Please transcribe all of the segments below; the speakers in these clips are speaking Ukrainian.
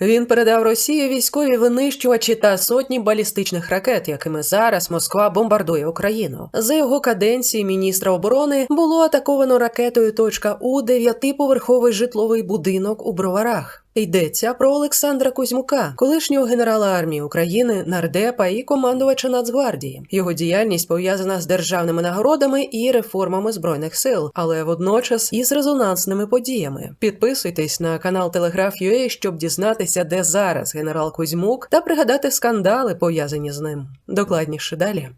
Він передав Росії військові винищувачі та сотні балістичних ракет, якими зараз Москва бомбардує Україну. За його каденції міністра оборони було атаковано ракетою точка У дев'ятиповерховий житловий будинок у Броварах. Йдеться про Олександра Кузьмука, колишнього генерала армії України, нардепа і командувача Нацгвардії. Його діяльність пов'язана з державними нагородами і реформами збройних сил, але водночас із резонансними подіями. Підписуйтесь на канал Телеграф.ua, щоб дізнатися, де зараз генерал Кузьмук, та пригадати скандали, пов'язані з ним. Докладніше далі.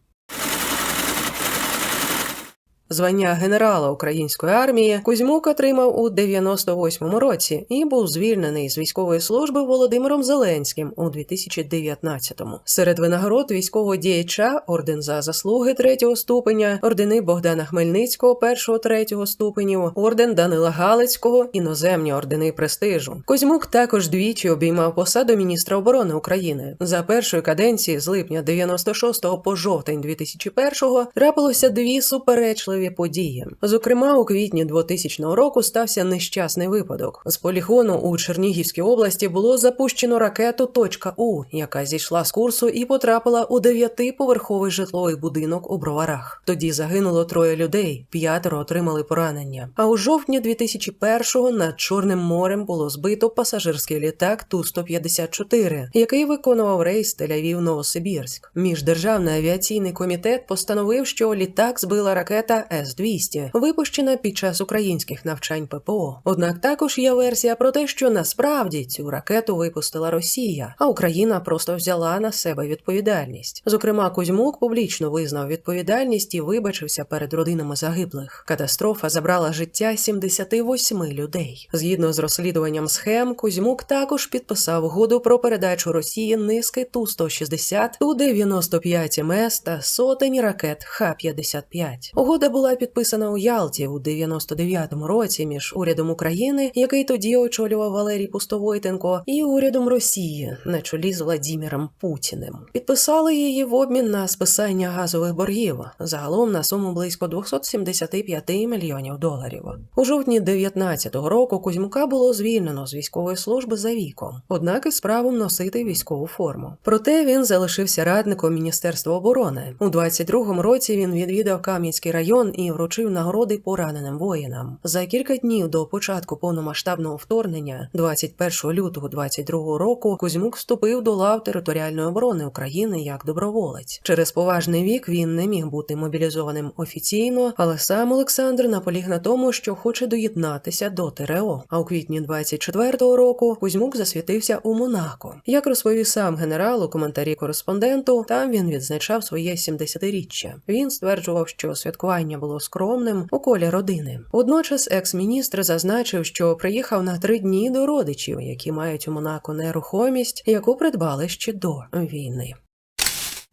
Звання генерала української армії Кузьмук отримав у 98-му році і був звільнений з військової служби Володимиром Зеленським у 2019-му. Серед винагород військового діяча орден за заслуги третього ступеня, ордени Богдана Хмельницького першого третього ступенів, орден Данила Галицького, іноземні ордени престижу. Кузьмук також двічі обіймав посаду міністра оборони України. За першої каденції з липня 96-го по жовтень 2001-го трапилося дві суперечливі події. Зокрема, у квітні 2000 року стався нещасний випадок. З полігону у Чернігівській області було запущено ракету «Точка У», яка зійшла з курсу і потрапила у дев'ятиповерховий житловий будинок у Броварах. Тоді загинуло троє людей, п'ятеро отримали поранення. А у жовтні 2001-го над Чорним морем було збито пасажирський літак Ту-154, який виконував рейс Тель-Авів Новосибірськ. Міждержавний авіаційний комітет постановив, що літак збила ракета С-200, випущена під час українських навчань ППО. Однак також є версія про те, що насправді цю ракету випустила Росія, а Україна просто взяла на себе відповідальність. Зокрема, Кузьмук публічно визнав відповідальність і вибачився перед родинами загиблих. Катастрофа забрала життя 78 людей. Згідно з розслідуванням схем, Кузьмук також підписав угоду про передачу Росії низки Ту-160, Ту-95 МС та сотень ракет Х-55. Угода була підписана у Ялті у 99-му році між урядом України, який тоді очолював Валерій Пустовойтенко, і урядом Росії на чолі з Владіміром Путіним. Підписали її в обмін на списання газових боргів загалом на суму близько 275 мільйонів доларів. У жовтні 19-го року Кузьмука було звільнено з військової служби за віком, однак із правом носити військову форму. Проте він залишився радником Міністерства оборони. У 22-му році він відвідав Кам'янський район і вручив нагороди пораненим воїнам. За кілька днів до початку повномасштабного вторгнення, 21 лютого 22 року, Кузьмук вступив до лав територіальної оборони України як доброволець. Через поважний вік він не міг бути мобілізованим офіційно, але сам Олександр наполіг на тому, що хоче доєднатися до ТРО. А у квітні 24-го року Кузьмук засвітився у Монако. Як розповів сам генерал у коментарі кореспонденту, там він відзначав своє 70-річчя. Він стверджував, що святкування було скромним у колі родини. Водночас екс-міністр зазначив, що приїхав на три дні до родичів, які мають у Монако нерухомість, яку придбали ще до війни.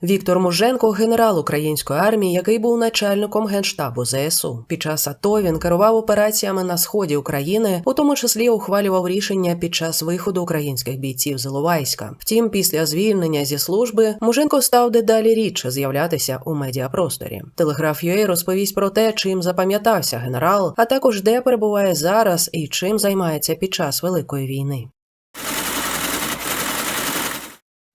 Віктор Муженко, генерал української армії, який був начальником генштабу ЗСУ. Під час АТО він керував операціями на сході України, у тому числі ухвалював рішення під час виходу українських бійців з Іловайська. Втім, після звільнення зі служби Муженко став дедалі рідше з'являтися у медіапросторі. Телеграф UA розповість про те, чим запам'ятався генерал, а також де перебуває зараз і чим займається під час великої війни.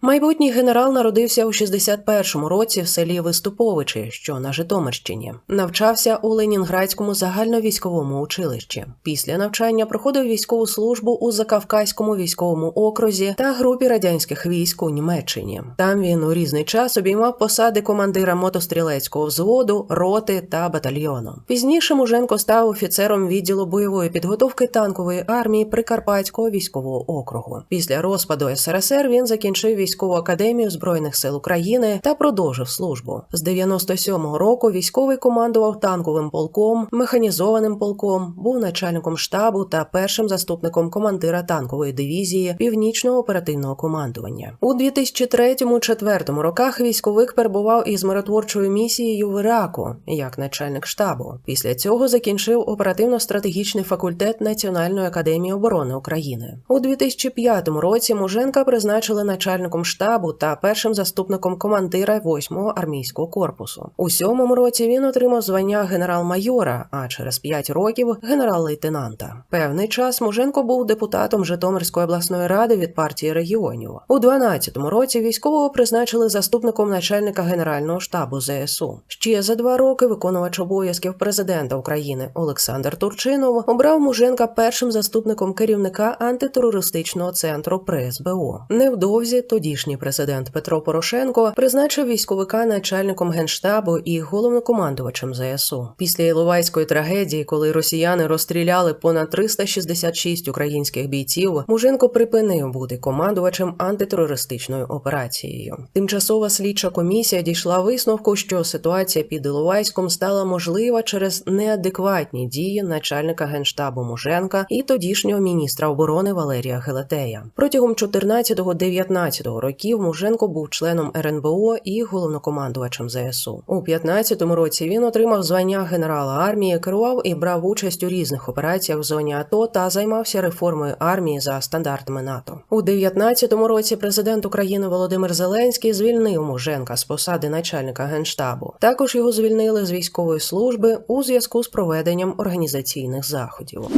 Майбутній генерал народився у 61-му році в селі Виступовичі, що на Житомирщині. Навчався у Ленінградському загальновійськовому училищі. Після навчання проходив військову службу у Закавказькому військовому окрузі та групі радянських військ у Німеччині. Там він у різний час обіймав посади командира мотострілецького взводу, роти та батальйону. Пізніше Муженко став офіцером відділу бойової підготовки танкової армії Прикарпатського військового округу. Після розпаду СРСР він закінчив військову академію збройних сил України та продовжив службу. З 97-го року військовий командував танковим полком, механізованим полком, був начальником штабу та першим заступником командира танкової дивізії північного оперативного командування. У 2003-2004 роках військовик перебував із миротворчою місією в Іраку як начальник штабу. Після цього закінчив оперативно-стратегічний факультет Національної академії оборони України. У 2005 році Муженка призначили начальником начальником штабу та першим заступником командира 8-го армійського корпусу. У сьомому році він отримав звання генерал-майора, а через п'ять років генерал-лейтенанта. Певний час Муженко був депутатом Житомирської обласної ради від партії регіонів. У 12-му році військового призначили заступником начальника генерального штабу ЗСУ. Ще за два роки виконувач обов'язків президента України Олександр Турчинов обрав Муженка першим заступником керівника антитерористичного центру при СБУ. Невдовзі тодішній президент Петро Порошенко призначив військовика начальником генштабу і головнокомандувачем ЗСУ. Після Іловайської трагедії, коли росіяни розстріляли понад 366 українських бійців, Муженко припинив бути командувачем антитерористичною операцією. Тимчасова слідча комісія дійшла висновку, що ситуація під Іловайськом стала можлива через неадекватні дії начальника генштабу Муженка і тодішнього міністра оборони Валерія Гелетея. Протягом 14-19 років Муженко був членом РНБО і головнокомандувачем ЗСУ. У 15-му році він отримав звання генерала армії, керував і брав участь у різних операціях в зоні АТО та займався реформою армії за стандартами НАТО. У 19-му році президент України Володимир Зеленський звільнив Муженка з посади начальника генштабу. Також його звільнили з військової служби у зв'язку з проведенням організаційних заходів.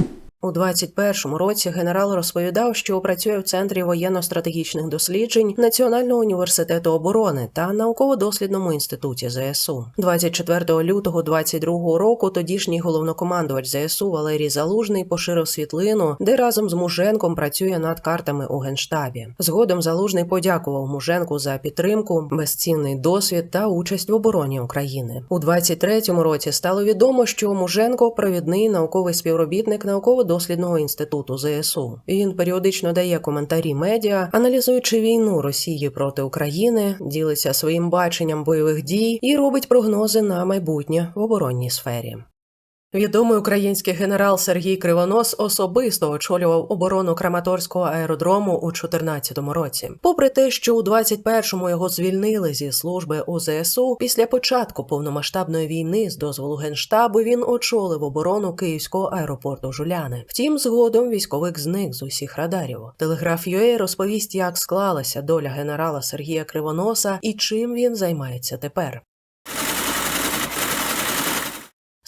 У 21-му році генерал розповідав, що працює в центрі воєнно-стратегічних досліджень Національного університету оборони та науково-дослідному інституті ЗСУ. 24 лютого 22 року тодішній головнокомандувач ЗСУ Валерій Залужний поширив світлину, де разом з Муженком працює над картами у генштабі. Згодом Залужний подякував Муженку за підтримку, безцінний досвід та участь в обороні України. У 23-му році стало відомо, що Муженко провідний науковий співробітник науково дослідного інституту ЗСУ. Він періодично дає коментарі медіа, аналізуючи війну Росії проти України, ділиться своїм баченням бойових дій і робить прогнози на майбутнє в оборонній сфері. Відомий український генерал Сергій Кривонос особисто очолював оборону Краматорського аеродрому у 2014 році. Попри те, що у 21-му його звільнили зі служби у після початку повномасштабної війни з дозволу генштабу він очолив оборону Київського аеропорту Жуляни. Втім, згодом військовик зник з усіх радарів. Телеграф UA розповість, як склалася доля генерала Сергія Кривоноса і чим він займається тепер.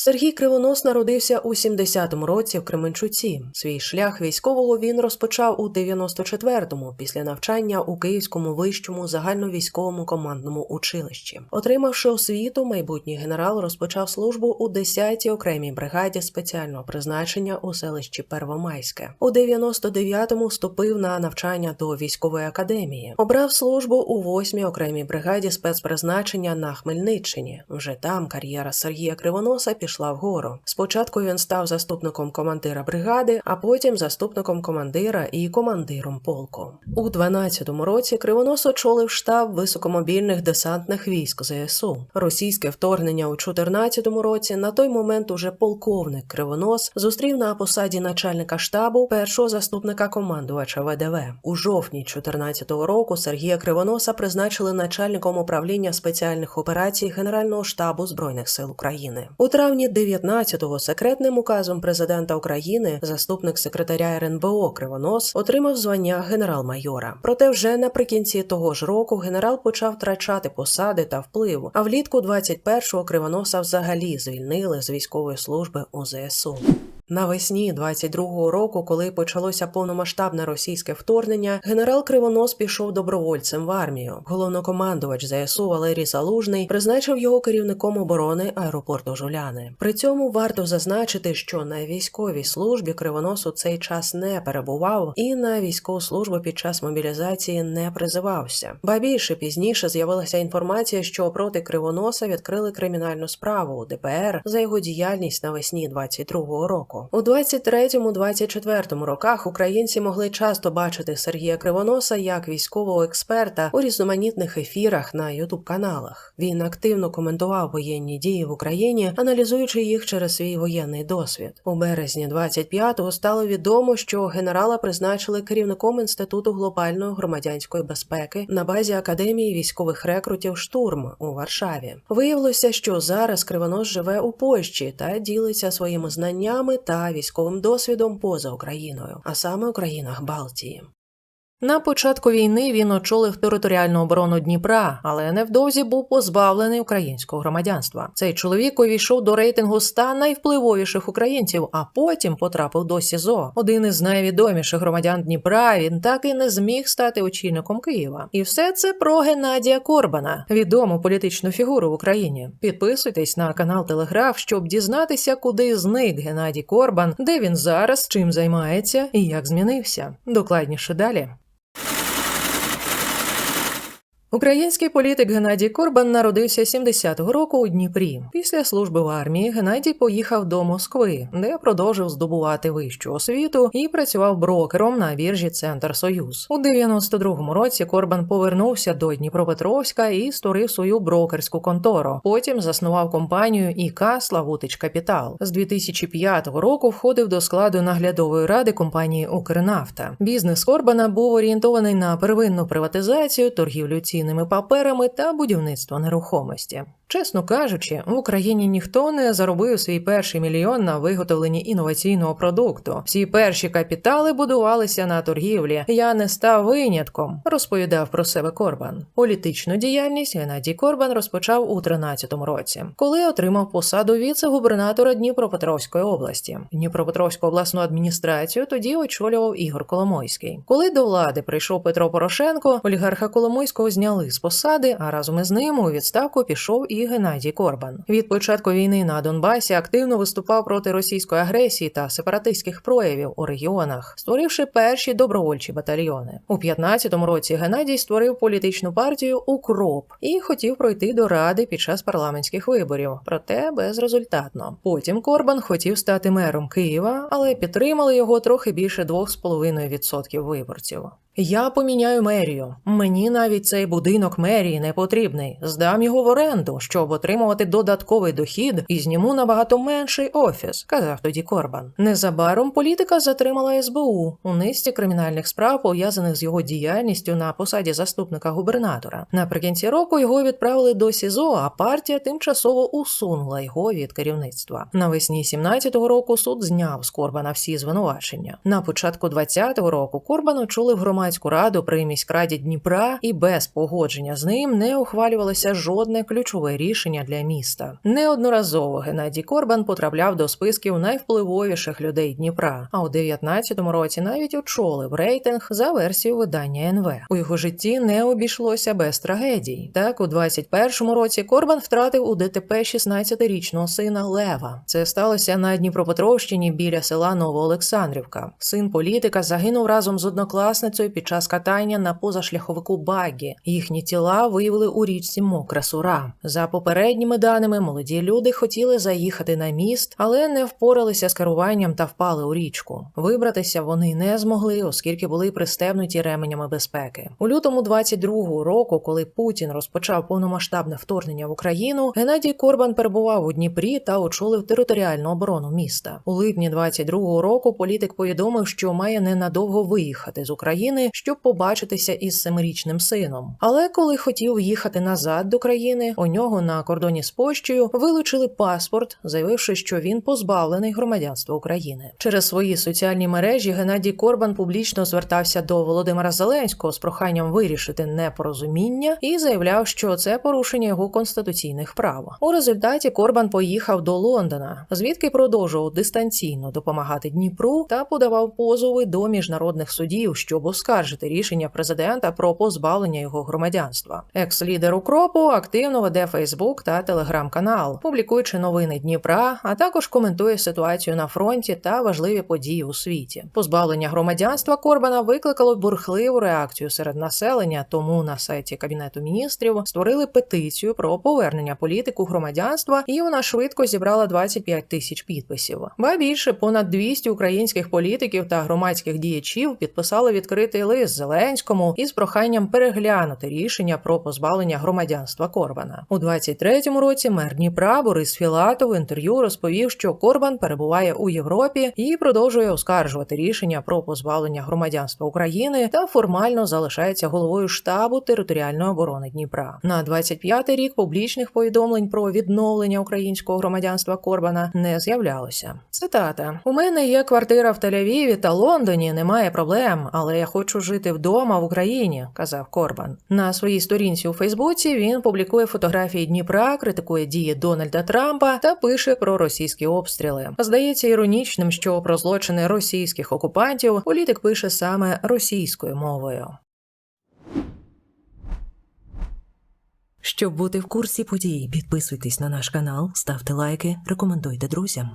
Сергій Кривонос народився у 70-му році в Кременчуці. Свій шлях військового він розпочав у 94-му після навчання у Київському вищому загальновійськовому командному училищі. Отримавши освіту, майбутній генерал розпочав службу у 10-й окремій бригаді спеціального призначення у селищі Первомайське. У 99-му вступив на навчання до військової академії. Обрав службу у 8-й окремій бригаді спецпризначення на Хмельниччині. Вже там кар'єра Сергія Кривоноса пішла вгору. Спочатку він став заступником командира бригади, а потім заступником командира і командиром полку. У 12-му році Кривонос очолив штаб високомобільних десантних військ ЗСУ. Російське вторгнення у 14-му році на той момент уже полковник Кривонос зустрів на посаді начальника штабу першого заступника командувача ВДВ. У жовтні 14-го року Сергія Кривоноса призначили начальником управління спеціальних операцій Генерального штабу збройних сил України. У травні 19-го секретним указом президента України заступник секретаря РНБО Кривонос отримав звання генерал-майора. Проте вже наприкінці того ж року генерал почав втрачати посади та вплив. А влітку 21-го Кривоноса взагалі звільнили з військової служби у ЗСУ. Навесні 22-го року, коли почалося повномасштабне російське вторгнення, генерал Кривонос пішов добровольцем в армію. Головнокомандувач ЗСУ Валерій Залужний призначив його керівником оборони аеропорту Жуляни. При цьому варто зазначити, що на військовій службі Кривонос у цей час не перебував і на військову службу під час мобілізації не призивався. Ба більше пізніше з'явилася інформація, що проти Кривоноса відкрили кримінальну справу у ДПР за його діяльність навесні 22-го року. У 23-24 роках українці могли часто бачити Сергія Кривоноса як військового експерта у різноманітних ефірах на ютуб каналах. Він активно коментував воєнні дії в Україні, аналізуючи їх через свій воєнний досвід. У березні 25-го стало відомо, що генерала призначили керівником інституту глобальної громадянської безпеки на базі академії військових рекрутів Штурм у Варшаві. Виявилося, що зараз Кривонос живе у Польщі та ділиться своїми знаннями та військовим досвідом поза Україною, а саме у країнах Балтії. На початку війни він очолив територіальну оборону Дніпра, але невдовзі був позбавлений українського громадянства. Цей чоловік увійшов до рейтингу 100 найвпливовіших українців, а потім потрапив до СІЗО. Один із найвідоміших громадян Дніпра. Він так і не зміг стати очільником Києва. І все це про Геннадія Корбана, відому політичну фігуру в Україні. Підписуйтесь на канал Телеграф, щоб дізнатися, куди зник Геннадій Корбан, де він зараз, чим займається і як змінився. Докладніше далі. Український політик Геннадій Корбан народився 70-го року у Дніпрі. Після служби в армії Геннадій поїхав до Москви, де продовжив здобувати вищу освіту і працював брокером на біржі Центр Союз. У 92-му році Корбан повернувся до Дніпропетровська і створив свою брокерську контору. Потім заснував компанію ІК Славутич Капітал. З 2005 року входив до складу наглядової ради компанії Укрнафта. Бізнес Корбана був орієнтований на первинну приватизацію, торгівлю цінними паперами та будівництво нерухомості. Чесно кажучи, в Україні ніхто не заробив свій перший мільйон на виготовленні інноваційного продукту. Всі перші капітали будувалися на торгівлі. Я не став винятком, розповідав про себе Корбан. Політичну діяльність Геннадій Корбан розпочав у 13-му році, коли отримав посаду віце-губернатора Дніпропетровської області. Дніпропетровську обласну адміністрацію тоді очолював Ігор Коломойський. Коли до влади прийшов Петро Порошенко, олігарха Коломойського зняли з посади, а разом із ним у відставку пішов і Геннадій Корбан. Від початку війни на Донбасі активно виступав проти російської агресії та сепаратистських проявів у регіонах, створивши перші добровольчі батальйони. У 15-му році Геннадій створив політичну партію Укроп і хотів пройти до ради під час парламентських виборів, проте безрезультатно. Потім Корбан хотів стати мером Києва, але підтримали його трохи більше 2,5% виборців. Я поміняю мерію. Мені навіть цей будинок мерії не потрібний. Здам його в оренду, щоб отримувати додатковий дохід і зніму набагато менший офіс, казав тоді Корбан. Незабаром політика затримала СБУ у низці кримінальних справ, пов'язаних з його діяльністю на посаді заступника губернатора. Наприкінці року його відправили до СІЗО, а партія тимчасово усунула його від керівництва. Навесні 17-го року суд зняв з Корбана всі звинувачення. На початку 20-го року Корбан очолив громадську громадську раду при міськраді Дніпра, і без погодження з ним не ухвалювалося жодне ключове рішення для міста. Неодноразово Геннадій Корбан потрапляв до списків найвпливовіших людей Дніпра. А у 19-му році навіть очолив рейтинг за версією видання НВ. У його житті не обійшлося без трагедій. Так, у 21-му році Корбан втратив у ДТП 16-річного сина Лева. Це сталося на Дніпропетровщині біля села Новоолександрівка. Син політика загинув разом з однокласницею під час катання на позашляховику багі. Їхні тіла виявили у річці Мокра Сура. За попередніми даними, молоді люди хотіли заїхати на міст, але не впоралися з керуванням та впали у річку. Вибратися вони не змогли, оскільки були пристебнуті ременями безпеки. У лютому 22-го року, коли Путін розпочав повномасштабне вторгнення в Україну, Геннадій Корбан перебував у Дніпрі та очолив територіальну оборону міста. У липні 22-го року політик повідомив, що має ненадовго виїхати з України, щоб побачитися із семирічним сином. Але коли хотів їхати назад до країни, у нього на кордоні з Польщею вилучили паспорт, заявивши, що він позбавлений громадянства України. Через свої соціальні мережі Геннадій Корбан публічно звертався до Володимира Зеленського з проханням вирішити непорозуміння і заявляв, що це порушення його конституційних прав. У результаті Корбан поїхав до Лондона, звідки продовжував дистанційно допомагати Дніпру та подавав позови до міжнародних судів, щоб оскаржити рішення президента про позбавлення його громадянства. Екс-лідер Укропу активно веде Фейсбук та телеграм-канал, публікуючи новини Дніпра, а також коментує ситуацію на фронті та важливі події у світі. Позбавлення громадянства Корбана викликало бурхливу реакцію серед населення, тому на сайті Кабінету міністрів створили петицію про повернення політику громадянства, і вона швидко зібрала 25 тисяч підписів. Ба більше понад 200 українських політиків та громадських діячів підписали відкритий лист Зеленському із проханням переглянути рішення про позбавлення громадянства Корбана. У 23-му році мер Дніпра Борис Філатов в інтерв'ю розповів, що Корбан перебуває у Європі і продовжує оскаржувати рішення про позбавлення громадянства України та формально залишається головою штабу територіальної оборони Дніпра. На 25-й рік публічних повідомлень про відновлення українського громадянства Корбана не з'являлося. Цитата: у мене є квартира в Тель-Авіві та Лондоні, немає проблем, але я хочу хочу жити вдома в Україні, казав Корбан. На своїй сторінці у Фейсбуці він публікує фотографії Дніпра, критикує дії Дональда Трампа та пише про російські обстріли. Здається іронічним, що про злочини російських окупантів політик пише саме російською мовою. Щоб бути в курсі подій, підписуйтесь на наш канал, ставте лайки, рекомендуйте друзям.